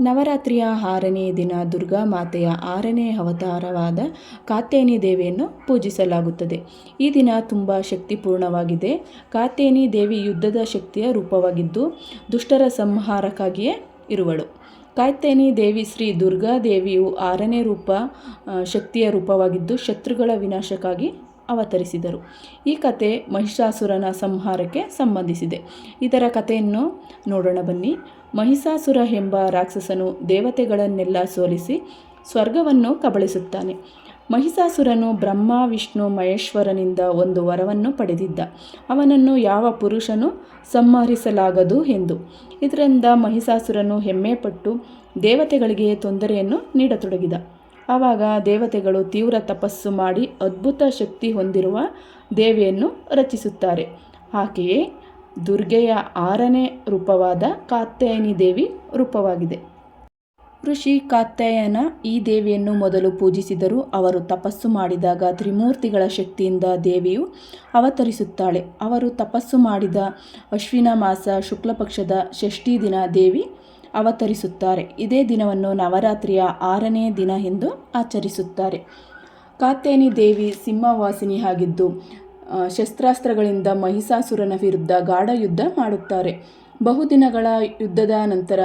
ನವರಾತ್ರಿಯ ಆರನೇ ದಿನ ದುರ್ಗಾ ಮಾತೆಯ ಆರನೇ ಅವತಾರವಾದ ಕಾತ್ಯಾಯನಿ ದೇವಿಯನ್ನು ಪೂಜಿಸಲಾಗುತ್ತದೆ. ಈ ದಿನ ತುಂಬ ಶಕ್ತಿಪೂರ್ಣವಾಗಿದೆ. ಕಾತ್ಯಾಯನಿ ದೇವಿ ಯುದ್ಧದ ಶಕ್ತಿಯ ರೂಪವಾಗಿದ್ದು, ದುಷ್ಟರ ಸಂಹಾರಕ್ಕಾಗಿಯೇ ಇರುವಳು. ಕಾತ್ಯಾಯನಿ ದೇವಿ ಶ್ರೀ ದುರ್ಗಾ ದೇವಿಯು ಆರನೇ ರೂಪ ಶಕ್ತಿಯ ರೂಪವಾಗಿದ್ದು, ಶತ್ರುಗಳ ವಿನಾಶಕ್ಕಾಗಿ ಅವತರಿಸಿದರು. ಈ ಕತೆ ಮಹಿಷಾಸುರನ ಸಂಹಾರಕ್ಕೆ ಸಂಬಂಧಿಸಿದೆ. ಇದರ ಕಥೆಯನ್ನು ನೋಡೋಣ ಬನ್ನಿ. ಮಹಿಷಾಸುರ ಎಂಬ ರಾಕ್ಷಸನು ದೇವತೆಗಳನ್ನೆಲ್ಲ ಸೋಲಿಸಿ ಸ್ವರ್ಗವನ್ನು ಕಬಳಿಸುತ್ತಾನೆ. ಮಹಿಷಾಸುರನು ಬ್ರಹ್ಮ, ವಿಷ್ಣು, ಮಹೇಶ್ವರನಿಂದ ಒಂದು ವರವನ್ನು ಪಡೆದಿದ್ದ. ಅವನನ್ನು ಯಾವ ಪುರುಷನು ಸಂಹರಿಸಲಾಗದು ಎಂದು. ಇದರಿಂದ ಮಹಿಷಾಸುರನು ಹೆಮ್ಮೆಪಟ್ಟು ದೇವತೆಗಳಿಗೆ ತೊಂದರೆಯನ್ನು ನೀಡತೊಡಗಿದ. ಆವಾಗ ದೇವತೆಗಳು ತೀವ್ರ ತಪಸ್ಸು ಮಾಡಿ ಅದ್ಭುತ ಶಕ್ತಿ ಹೊಂದಿರುವ ದೇವಿಯನ್ನು ರಚಿಸುತ್ತಾರೆ. ಹಾಗೆಯೇ ದುರ್ಗೆಯ ಆರನೇ ರೂಪವಾದ ಕಾತ್ಯಾಯನಿ ದೇವಿ ರೂಪವಾಗಿದೆ. ಋಷಿ ಕಾತ್ಯಾಯನ ಈ ದೇವಿಯನ್ನು ಮೊದಲು ಪೂಜಿಸಿದರು ಅವರು ತಪಸ್ಸು ಮಾಡಿದಾಗ ತ್ರಿಮೂರ್ತಿಗಳ ಶಕ್ತಿಯಿಂದ ದೇವಿಯು ಅವತರಿಸುತ್ತಾಳೆ. ಅವರು ತಪಸ್ಸು ಮಾಡಿದ ಅಶ್ವಿನ ಮಾಸ ಶುಕ್ಲಪಕ್ಷದ ಷಷ್ಠಿ ದಿನ ದೇವಿ ಅವತರಿಸುತ್ತಾರೆ. ಇದೇ ದಿನವನ್ನು ನವರಾತ್ರಿಯ ಆರನೇ ದಿನ ಎಂದು ಆಚರಿಸುತ್ತಾರೆ. ಕಾತ್ಯಾಯನಿ ದೇವಿ ಸಿಂಹವಾಸಿನಿ ಆಗಿದ್ದು ಶಸ್ತ್ರಾಸ್ತ್ರಗಳಿಂದ ಮಹಿಷಾಸುರನ ವಿರುದ್ಧ ಗಾಢ ಯುದ್ಧ ಮಾಡುತ್ತಾರೆ. ಬಹುದಿನಗಳ ಯುದ್ಧದ ನಂತರ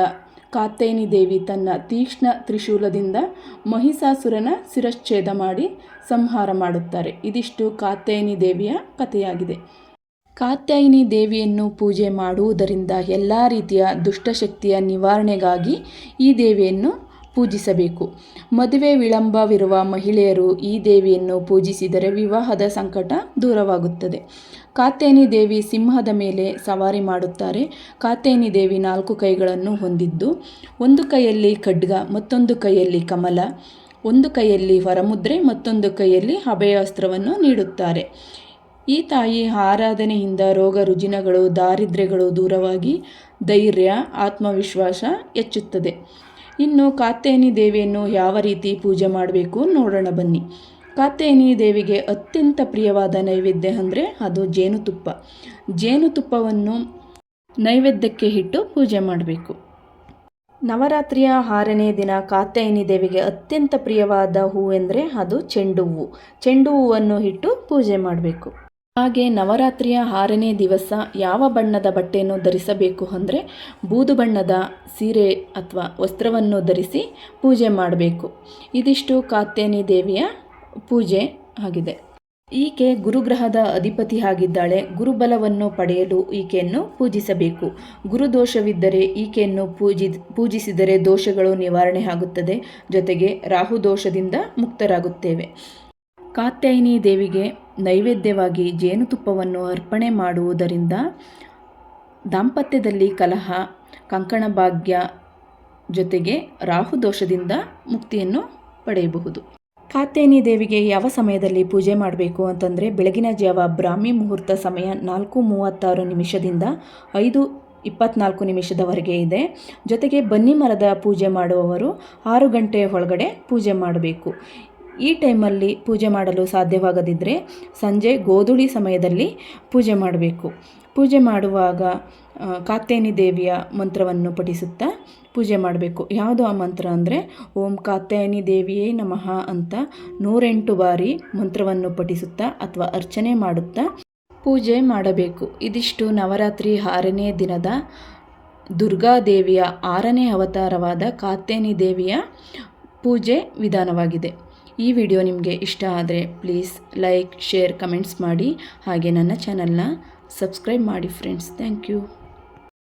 ಕಾತ್ಯಾಯನಿ ದೇವಿ ತನ್ನ ತೀಕ್ಷ್ಣ ತ್ರಿಶೂಲದಿಂದ ಮಹಿಷಾಸುರನ ಶಿರಚ್ಛೇದ ಮಾಡಿ ಸಂಹಾರ ಮಾಡುತ್ತಾರೆ. ಇದಿಷ್ಟು ಕಾತ್ಯಾಯನಿ ದೇವಿಯ ಕಥೆಯಾಗಿದೆ. ಕಾತ್ಯಾಯಿನಿ ದೇವಿಯನ್ನು ಪೂಜೆ ಮಾಡುವುದರಿಂದ ಎಲ್ಲ ರೀತಿಯ ದುಷ್ಟಶಕ್ತಿಯ ನಿವಾರಣೆಗಾಗಿ ಈ ದೇವಿಯನ್ನು ಪೂಜಿಸಬೇಕು. ಮದುವೆ ವಿಳಂಬವಿರುವ ಮಹಿಳೆಯರು ಈ ದೇವಿಯನ್ನು ಪೂಜಿಸಿದರೆ ವಿವಾಹದ ಸಂಕಟ ದೂರವಾಗುತ್ತದೆ. ಕಾತ್ಯಾಯಿನಿ ದೇವಿ ಸಿಂಹದ ಮೇಲೆ ಸವಾರಿ ಮಾಡುತ್ತಾರೆ. ಕಾತ್ಯಾಯಿನಿ ದೇವಿ ನಾಲ್ಕು ಕೈಗಳನ್ನು ಹೊಂದಿದ್ದು, ಒಂದು ಕೈಯಲ್ಲಿ ಖಡ್ಗ, ಮತ್ತೊಂದು ಕೈಯಲ್ಲಿ ಕಮಲ, ಒಂದು ಕೈಯಲ್ಲಿ ವರಮುದ್ರೆ, ಮತ್ತೊಂದು ಕೈಯಲ್ಲಿ ಅಭಯಾಸ್ತ್ರವನ್ನು ನೀಡುತ್ತಾರೆ. ಈ ತಾಯಿ ಆರಾಧನೆಯಿಂದ ರೋಗ ರುಜಿನಗಳು, ದಾರಿದ್ರ್ಯಗಳು ದೂರವಾಗಿ ಧೈರ್ಯ, ಆತ್ಮವಿಶ್ವಾಸ ಹೆಚ್ಚುತ್ತದೆ. ಇನ್ನು ಕಾತ್ಯಾಯನಿ ದೇವಿಯನ್ನು ಯಾವ ರೀತಿ ಪೂಜೆ ಮಾಡಬೇಕು ನೋಡೋಣ ಬನ್ನಿ. ಕಾತ್ಯಾಯನಿ ದೇವಿಗೆ ಅತ್ಯಂತ ಪ್ರಿಯವಾದ ನೈವೇದ್ಯ ಅಂದರೆ ಅದು ಜೇನುತುಪ್ಪ. ಜೇನುತುಪ್ಪವನ್ನು ನೈವೇದ್ಯಕ್ಕೆ ಇಟ್ಟು ಪೂಜೆ ಮಾಡಬೇಕು. ನವರಾತ್ರಿಯ ಆರನೇ ದಿನ ಕಾತ್ಯಾಯಿನಿ ದೇವಿಗೆ ಅತ್ಯಂತ ಪ್ರಿಯವಾದ ಹೂವೆಂದರೆ ಅದು ಚೆಂಡು ಹೂವು. ಚೆಂಡು ಹೂವನ್ನು ಇಟ್ಟು ಪೂಜೆ ಮಾಡಬೇಕು. ಹಾಗೆ ನವರಾತ್ರಿಯ ಆರನೇ ದಿವಸ ಯಾವ ಬಣ್ಣದ ಬಟ್ಟೆಯನ್ನು ಧರಿಸಬೇಕು ಅಂದರೆ ಬೂದು ಬಣ್ಣದ ಸೀರೆ ಅಥವಾ ವಸ್ತ್ರವನ್ನು ಧರಿಸಿ ಪೂಜೆ ಮಾಡಬೇಕು. ಇದಿಷ್ಟು ಕಾತ್ಯನಿ ದೇವಿಯ ಪೂಜೆ ಆಗಿದೆ. ಈಕೆ ಗುರುಗ್ರಹದ ಅಧಿಪತಿ ಆಗಿದ್ದಾಳೆ. ಗುರುಬಲವನ್ನು ಪಡೆಯಲು ಈಕೆಯನ್ನು ಪೂಜಿಸಬೇಕು. ಗುರುದೋಷವಿದ್ದರೆ ಈಕೆಯನ್ನು ಪೂಜಿ, ಪೂಜಿಸಿದರೆ ದೋಷಗಳು ನಿವಾರಣೆ ಆಗುತ್ತದೆ. ಜೊತೆಗೆ ರಾಹು ದೋಷದಿಂದ ಮುಕ್ತರಾಗುತ್ತೇವೆ. ಕಾತ್ಯಾಯಿನಿ ದೇವಿಗೆ ನೈವೇದ್ಯವಾಗಿ ಜೇನುತುಪ್ಪವನ್ನು ಅರ್ಪಣೆ ಮಾಡುವುದರಿಂದ ದಾಂಪತ್ಯದಲ್ಲಿ ಕಲಹ ಕಂಕಣ ಭಾಗ್ಯ ಜೊತೆಗೆ ರಾಹು ದೋಷದಿಂದ ಮುಕ್ತಿಯನ್ನು ಪಡೆಯಬಹುದು. ಕಾತ್ಯಾಯಿನಿ ದೇವಿಗೆ ಯಾವ ಸಮಯದಲ್ಲಿ ಪೂಜೆ ಮಾಡಬೇಕು ಅಂತಂದರೆ ಬೆಳಗಿನ ಜಾವ ಬ್ರಾಹ್ಮಿ ಮುಹೂರ್ತ ಸಮಯ ನಾಲ್ಕು ಮೂವತ್ತಾರು ನಿಮಿಷದಿಂದ ಐದು ಇಪ್ಪತ್ನಾಲ್ಕು ನಿಮಿಷದವರೆಗೆ ಇದೆ. ಜೊತೆಗೆ ಬನ್ನಿ ಮರದ ಪೂಜೆ ಮಾಡುವವರು ಆರು ಗಂಟೆಯ ಒಳಗಡೆ ಪೂಜೆ ಮಾಡಬೇಕು. ಈ ಟೈಮಲ್ಲಿ ಪೂಜೆ ಮಾಡಲು ಸಾಧ್ಯವಾಗದಿದ್ದರೆ ಸಂಜೆ ಗೋಧುಳಿ ಸಮಯದಲ್ಲಿ ಪೂಜೆ ಮಾಡಬೇಕು. ಪೂಜೆ ಮಾಡುವಾಗ ಕಾತ್ಯಾಯಿನಿ ದೇವಿಯ ಮಂತ್ರವನ್ನು ಪಠಿಸುತ್ತಾ ಪೂಜೆ ಮಾಡಬೇಕು. ಯಾವುದು ಆ ಮಂತ್ರ ಅಂದರೆ, ಓಂ ಕಾತ್ಯಾಯನಿ ದೇವಿಯೇ ನಮಃ ಅಂತ ನೂರೆಂಟು ಬಾರಿ ಮಂತ್ರವನ್ನು ಪಠಿಸುತ್ತಾ ಅಥವಾ ಅರ್ಚನೆ ಮಾಡುತ್ತಾ ಪೂಜೆ ಮಾಡಬೇಕು. ಇದಿಷ್ಟು ನವರಾತ್ರಿ ಆರನೇ ದಿನದ ದುರ್ಗಾದೇವಿಯ ಆರನೇ ಅವತಾರವಾದ ಕಾತ್ಯಾಯನಿ ದೇವಿಯ ಪೂಜೆ ವಿಧಾನವಾಗಿದೆ. ಈ ವಿಡಿಯೋ ನಿಮಗೆ ಇಷ್ಟ ಆದರೆ ಪ್ಲೀಸ್ ಲೈಕ್ ಶೇರ್ ಕಮೆಂಟ್ಸ್ ಮಾಡಿ. ಹಾಗೆ ನನ್ನ ಚಾನಲ್ನ ಸಬ್ಸ್ಕ್ರೈಬ್ ಮಾಡಿ ಫ್ರೆಂಡ್ಸ್ ಥ್ಯಾಂಕ್ ಯು